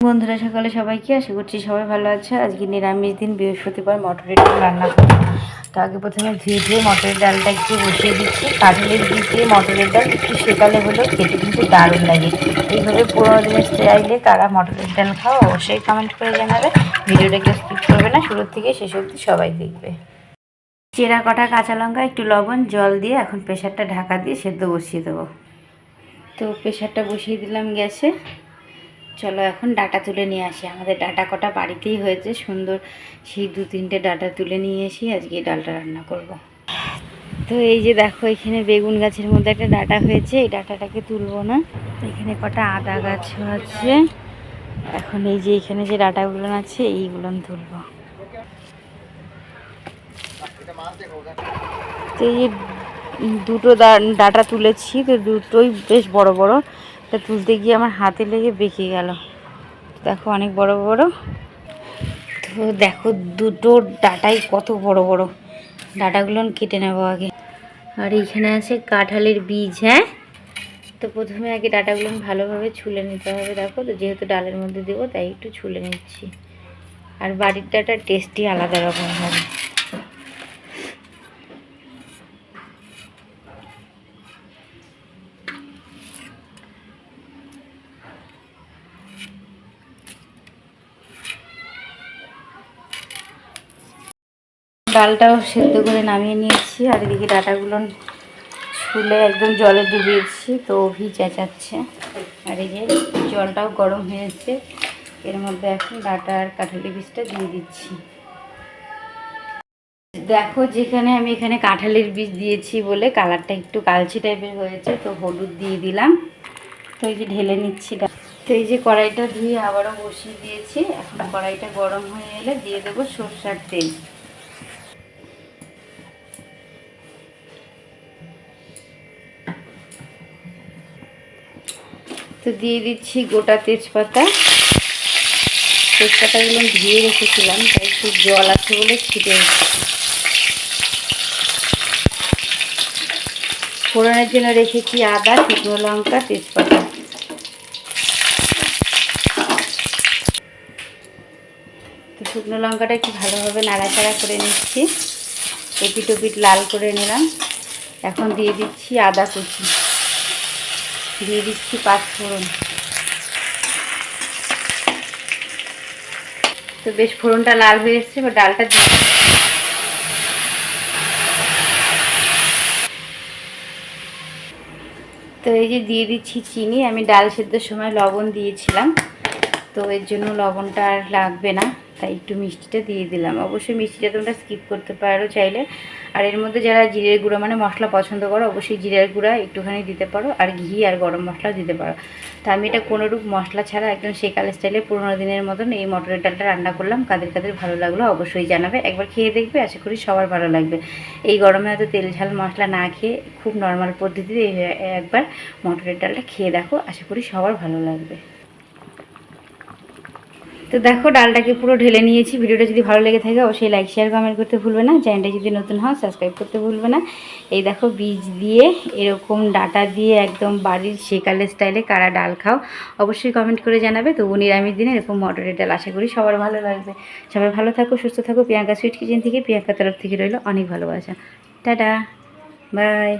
বন্ধুরা, সকালে সবাইকে আশা করছি সবাই ভালো আছে। আজকে নিরামিষ দিন, বৃহস্পতিবার মটরের ডাল রান্না করব তো আগে প্রথমে ধুয়ে ধুয়ে মটরের ডালটা একটু বসিয়ে দিচ্ছি। কাঠলের বীজ দিয়ে মটরের ডাল একটু সেকালে হলেও খেতে কিন্তু দারুণ লাগে। এইভাবে পুরোনো দিনের স্টাইলে কারা মটরের ডাল খাও অবশ্যই কমেন্ট করে জানাবে। ভিডিওটা কেউ স্কিপ করবে না, শুরুর থেকে শেষ অবধি সবাই দেখবে। চেরা কটা কাঁচা লঙ্কা, একটু লবণ, জল দিয়ে এখন প্রেশারটা ঢাকা দিয়ে সেদ্ধ বসিয়ে দেবো। তো প্রেশারটা বসিয়ে দিলাম গ্যাসে। চলো এখন ডাটা তুলে নিয়ে আসি। আমাদের ডাটা কটা বাড়িতেই হয়েছে, সুন্দর। সেই দু তিনটে ডাটা তুলে নিয়ে এসি আজকে ডালটা রান্না করব। তো এই যে দেখো, এখানে বেগুন গাছের মধ্যে একটা ডাটা হয়েছে। এই ডাটাটাকে তুলবো না। এখানে কটা আদা গাছও আছে। এখন এই যে এখানে যে ডাটাগুলো আছে, এইগুলো তুলবো। তো এই দুটো ডাটা তুলেছি। তো দুটোই বেশ বড় বড়। তা তুলতে গিয়ে আমার হাতে লেগে বেঁকে গেল। দেখো অনেক বড় বড়। তো দেখো দুটো ডাটাই কত বড় বড়। ডাটাগুলো কেটে নেব আগে। আর এইখানে আছে কাঁঠালের বীজ হ্যাঁ? তো প্রথমে আগে ডাটাগুলো ভালোভাবে ছুলে নিতে হবে, দেখো। তো যেহেতু ডালের মধ্যে দেবো, তাই একটু ছুলে নিচ্ছি। আর বাড়ির ডাটার টেস্টই আলাদা রকম হবে। ডালটাও সেদ্ধ করে নামিয়ে নিয়েছি আর এদিকে ডাটাগুলো ছুলে একদম জলে ডুবিয়েছি তো অভি চেঁচাচ্ছে। আর এই যে জলটাও গরম হয়েছে, এর মধ্যে এখন ডাটা আর কাঁঠালি বীজটা দিয়ে দিচ্ছি। দেখো যেখানে আমি এখানে কাঁঠালের বীজ দিয়েছি বলে কালারটা একটু কালচে টাইপের হয়েছে, তো হলুদ দিয়ে দিলাম। তো এই যে ঢেলে নিচ্ছি তো এই যে কড়াইটা ধুয়ে আবারও বসিয়ে দিয়েছি। এখন কড়াইটা গরম হয়ে এলে দিয়ে দেবো সর্ষার তেল। তো দিয়ে দিচ্ছি গোটা তেজপাতা। তেজপাতাগুলো ধুয়ে রেখেছিলাম, তাই একটু জল আছে বলে ছিটে ফোড়নের জন্য রেখেছি আদা, শুকনো লঙ্কা, তেজপাতা। তো শুকনো লঙ্কাটা একটু ভালোভাবে নাড়াচাড়া করে নিচ্ছি। এপিট ওপিট লাল করে নিলাম। এখন দিয়ে দিচ্ছি আদা কুচি। দিয়ে দিচ্ছি পাঁচ ফোড়ন। তো বেশ ফোড়নটা লাল হয়ে এসছে, এবার ডালটা তো এই যে দিয়ে দিচ্ছি চিনি, আমি ডাল সেদ্ধর সময় লবণ দিয়েছিলাম, তো এর জন্য লবণটা আর লাগবে না। তাই একটু মিষ্টিটা দিয়ে দিলাম। অবশ্যই মিষ্টিটা তোমরা স্কিপ করতে পারো চাইলে। আর এর মধ্যে যারা জিরের গুঁড়ো মানে মশলা পছন্দ করো, অবশ্যই জিরের গুঁড়া একটুখানি দিতে পারো। আর ঘি আর গরম মশলা দিতে পারো। তা আমি এটা কোনোরূপ মশলা ছাড়া একদম সেকাল স্টাইলে পুরোনো দিনের মতন এই মটরের ডালটা রান্না করলাম। কাদের কাদের ভালো লাগল অবশ্যই জানাবে। একবার খেয়ে দেখবে, আশা করি সবার ভালো লাগবে। এই গরমে হয়তো তেল ঝাল মশলা না খেয়ে খুব নর্মাল পদ্ধতিতে একবার মটরের ডালটা খেয়ে দেখো। আশা করি সবার ভালো লাগবে। তো দেখো, ডালটাকে পুরো ঢেলে নিয়েছি। ভিডিওটা যদি ভালো লেগে থাকে, অবশ্যই লাইক শেয়ার কমেন্ট করতে ভুলবে না। চ্যানেলটা যদি নতুন হয় সাবস্ক্রাইব করতে ভুলবে না। এই দেখো, বীজ দিয়ে এরকম ডাটা দিয়ে একদম বাড়ির সেকালে স্টাইলে কারা ডাল খাও, অবশ্যই কমেন্ট করে জানাবে। তবু নিরামিষ দিনে এরকম মটরের ডাল আশা করি সবার ভালো লাগবে। সবাই ভালো থাকো, সুস্থ থাকো। প্রিয়াঙ্কা সুইট কিচেন থেকে প্রিয়াঙ্কা তরফ থেকে রইল অনেক ভালোবাসা। Tata bye